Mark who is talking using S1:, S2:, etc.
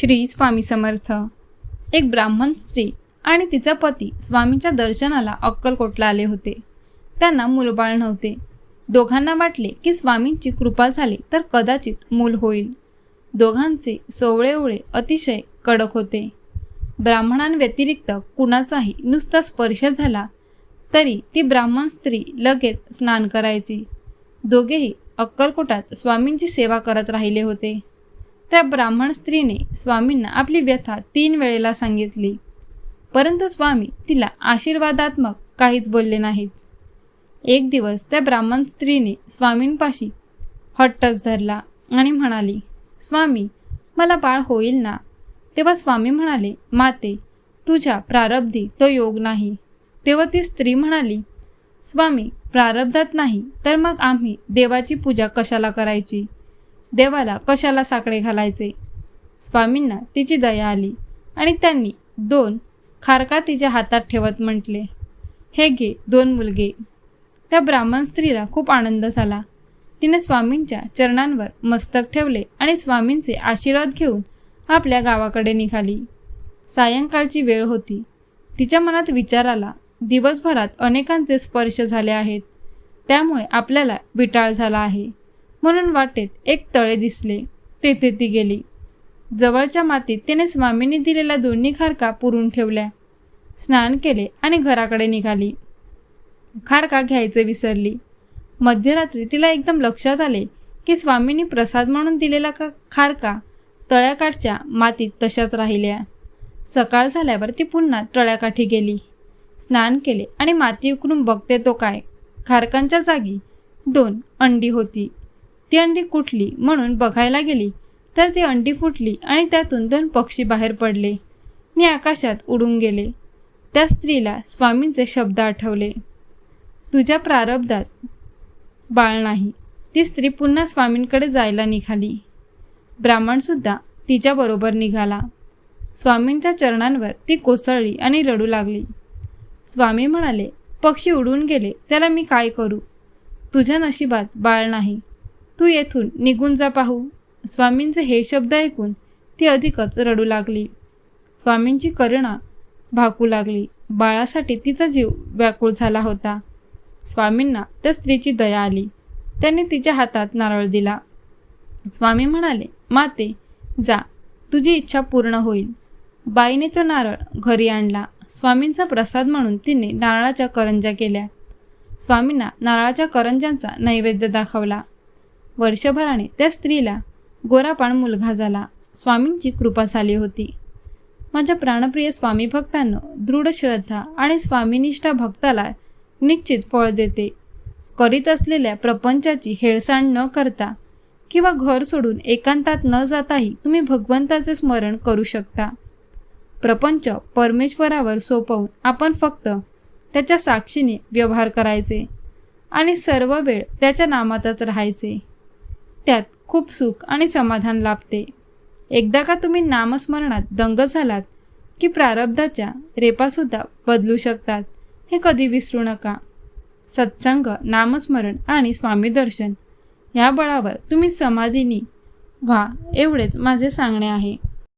S1: श्री स्वामी समर्थ. एक ब्राह्मण स्त्री आणि तिचा पती स्वामींच्या दर्शनाला अक्कलकोटला आले होते. त्यांना मूलबाळ नव्हते. दोघांना वाटले की स्वामींची कृपा झाली तर कदाचित मूल होईल. दोघांचे सोवळेओळे अतिशय कडक होते. ब्राह्मणांव्यतिरिक्त कुणाचाही नुसता स्पर्श झाला तरी ती ब्राह्मण स्त्री लगेच स्नान करायची. दोघेही अक्कलकोटात स्वामींची सेवा करत राहिले होते. त्या ब्राह्मण स्त्रीने स्वामींना आपली व्यथा तीन वेळेला सांगितली. परंतु स्वामी तिला आशीर्वादात्मक काहीच बोलले नाहीत. एक दिवस त्या ब्राह्मण स्त्रीने स्वामींपाशी हट्टच धरला आणि म्हणाली स्वामी मला बाळ होईल ना? तेव्हा स्वामी म्हणाले माते तुझ्या प्रारब्धी तो योग नाही. तेव्हा ती स्त्री म्हणाली स्वामी प्रारब्धात नाही तर मग आम्ही देवाची पूजा कशाला करायची? देवाला कशाला साकडे घालायचे? स्वामींना तिची दया आली आणि त्यांनी दोन खारका तिच्या हातात ठेवत म्हटले हे घे दोन मुलगे. त्या ब्राह्मण स्त्रीला खूप आनंद झाला. तिने स्वामींच्या चरणांवर मस्तक ठेवले आणि स्वामींचे आशीर्वाद घेऊन आपल्या गावाकडे निघाली. सायंकाळची वेळ होती. तिच्या मनात विचार आला दिवसभरात अनेकांचे स्पर्श झाले आहेत. त्यामुळे आपल्याला विटाळ झाला आहे. म्हणून वाटेत एक तळे दिसले. तेथे ती गेली. जवळच्या मातीत तिने स्वामींनी दिलेल्या दोन्ही खारका पुरून ठेवल्या. स्नान केले आणि घराकडे निघाली. खारका घ्यायचे विसरली. मध्यरात्री तिला एकदम लक्षात आले की स्वामींनी प्रसाद म्हणून दिलेला का खारका तळ्याकाठच्या मातीत तशाच राहिल्या. सकाळ झाल्यावर ती पुन्हा तळ्याकाठी गेली. स्नान केले आणि माती उकरून बघते तो काय? खारकांच्या जागी दोन अंडी होती. ती अंडी कुठली म्हणून बघायला गेली तर ती अंडी फुटली आणि त्यातून दोन पक्षी बाहेर पडले. आणि आकाशात उडून गेले. त्या स्त्रीला स्वामींचे शब्द आठवले. तुझ्या प्रारब्धात बाळ नाही. ती स्त्री पुन्हा स्वामींकडे जायला निघाली. ब्राह्मणसुद्धा तिच्याबरोबर निघाला. स्वामींच्या चरणांवर ती कोसळली आणि रडू लागली. स्वामी म्हणाले पक्षी उडून गेले त्याला मी काय करू? तुझ्या नशिबात बाळ नाही. तू येथून निघून जा पाहू. स्वामींचे हे शब्द ऐकून ती अधिकच रडू लागली. स्वामींची करुणा भाकू लागली. बाळासाठी तिचा जीव व्याकुळ झाला होता. स्वामींना त्या स्त्रीची दया आली. त्यांनी तिच्या हातात नारळ दिला. स्वामी म्हणाले माते जा. तुझी इच्छा पूर्ण होईल. बाईने तो नारळ घरी आणला. स्वामींचा प्रसाद म्हणून तिने नारळाच्या करंजा केल्या. स्वामींना नारळाच्या करंजांचा नैवेद्य दाखवला. वर्षभराने त्या स्त्रीला गोरापाण मुलगा झाला. स्वामींची कृपा झाली होती. माझ्या प्राणप्रिय स्वामी भक्तांनो दृढ श्रद्धा आणि स्वामीनिष्ठा भक्ताला निश्चित फळ देते. करीत असलेल्या प्रपंचाची हेळसांड न करता किंवा घर सोडून एकांतात न जाताही तुम्ही भगवंताचे स्मरण करू शकता. प्रपंच परमेश्वरावर सोपवून आपण फक्त त्याच्या साक्षीने व्यवहार करायचे आणि सर्व वेळ त्याच्या नामातच राहायचे. त्यात खूप सुख आणि समाधान लाभते. एकदा का तुम्ही नामस्मरणात दंग झालात की प्रारब्धाच्या रेपासुद्धा बदलू शकतात हे कधी विसरू नका. सत्संग नामस्मरण आणि स्वामी दर्शन या बळावर तुम्ही समाधीनी व्हा एवढेच माझे सांगणे आहे.